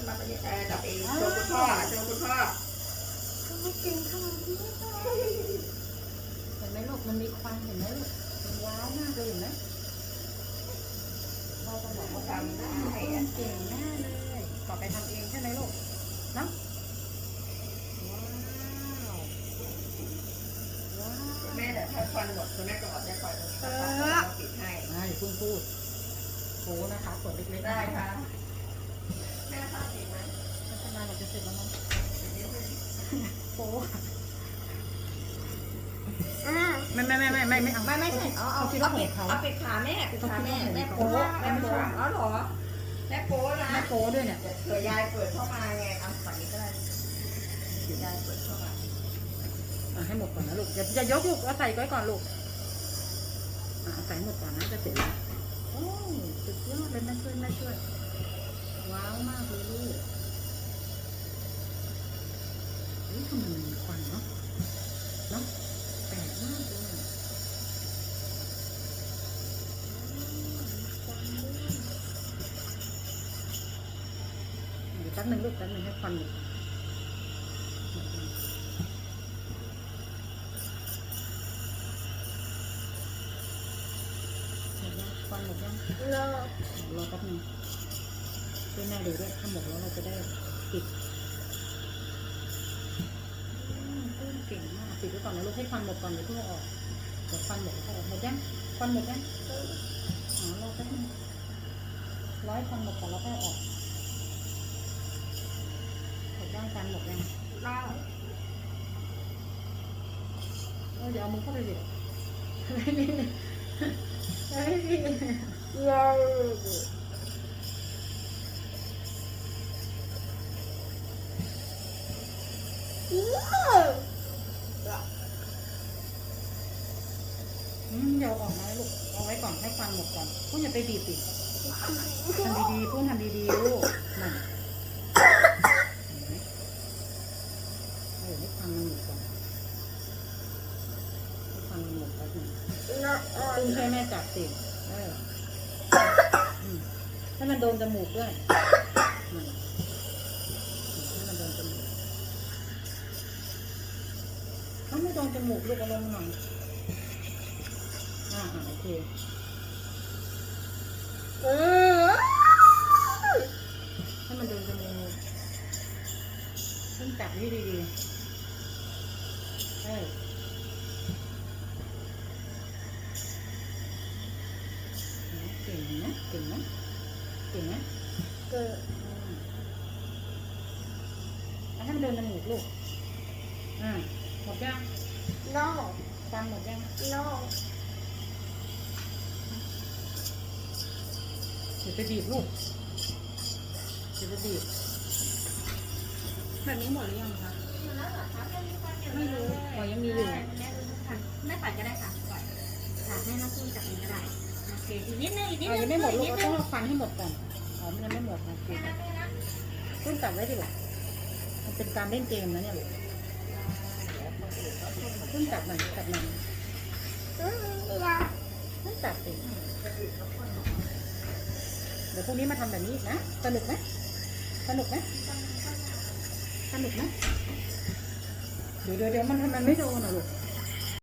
ขึ้นมาตรงนี้เออจับเองโชว์คุณพ่อโชว์คุณพ่อไม่เก่งขนาดนี้เห็นไหมลูกมันมีควันเห็นไหมลูกมันว้าวมากเลยเห็นไหมเราจะบอกว่าทำได้เก่งแน่เลยต่อไปทำเองใช่ไหมลูกเนาะว้าวว้าวแม่เดี๋ยวถ้าควันหมดคุณแม่ก็บอกจะคอยปิดให้อ่าอย่าเพิ่งพูดโค้นะคะขวดเล็กๆได้ค่ะแม่ทำปิดไหม พัฒนาเราจะเสร็จแล้วมั้งโค้ อ่า ไม่ไม่ไม่ไม่ไม่ไม่เอาไม่ไม่ใช่เอาเอาคิดว่าของเขาเอาปิดขาแม่ปิดขาแม่แม่โป๊แม่โป๊เอาหรอแม่โป๊นะแม่โค้ด้วยเนี่ยเผื่อยายเปิดเข้ามาไงเอาฝั่งนี้ก็ได้ยายเปิดเข้ามาให้หมดก่อนนะลูกอย่าอย่ายกลูกเอาใส่ไว้ก่อนลูกเอาใส่หมดก่อนนะจะเสร็จแล้วโอ้ยสุดยอดเลยแม่ช่วยแม่ช่วยว้าวมากเลยลูกเฮ้ยทำไมมันมีควันเนาะ ป๊บหนึ่งลูกแป๊บหนึงให้ควันหมดควันหมดยังโลรอแป๊บนึงช่วยแม่ดูด้วยถ้าหมดแล้วเราจะได้ปิดอืมปื้มเก่งมากปิดไว้ก่อนนะลูกให้ควันหมดก่อนเดี๋ยวเพิ่งเอาออกเดี๋ยวควันหมดแล้วก็ออกหมดยังควันหมดยังอ๋อรอแป๊บนึงร้อยควันหมดก่อนแล้วก็ออก หมดยังควันหมดยังเล่าเออเดี๋ยวเอามือเข้าไปดิไม่มีไม่มีโลอืมเดี๋ยวออกมาลูก เอาไว้ก่อนให้ควันหมดก่อนพูดอย่าไปบีบสิทำดีๆพูดทำดีๆลูกนั่นเห็นไหม เออให้ควันมันหมดก่อนให้ควันมันหมดแป๊บหนึงโลตุ้มช่วยแม่จับสิเอออืมให้มันโดนจมูกด้วยนั่นให้มันโดนจมูกถ้าไม่โดนจมูกลูกเอาลงหน่อยอ่าอ่าโอเคเออให้มันโดนจมูกต้องจับให้ดีๆ เออเก่งนะเก่งนะเก่งนะเกิดอืมเอาให้มันโดนจมูกลูก อ่าหมดยังโลฟันหมดยังโลเดี๋ยวไปบีบลูกเดี๋ยวไปบีบแบบนี้หมดหรือยังคะ ไม่รู้อ๋อยังมีอยู่ไม่ปล่อยก็ได้ค่ะปล่อยค่ะให้น้องตุ้มจับเองก็ได้โอเคอีกนิดนึงอีกนิดอ๋อนึงยังไม่หมดลูกเราต้องเอาฟันให้หมดก่อนอ๋อมันยังไม่หมดนะคือต้นจับไว้ดิลูกมันเป็นการเล่นเกมนะเนี่ยลูกต้นจับหน่อยจัน่อยอืมโลต้นจับสิเดี๋ยวพรุ่งนี้มาทำแบบนี้อีกนะ สนุกไหมสนุกไหม สนุกไหมเดี๋ยวเดี๋ยวเดี๋ยวมันมันไม่โดนหรอลูก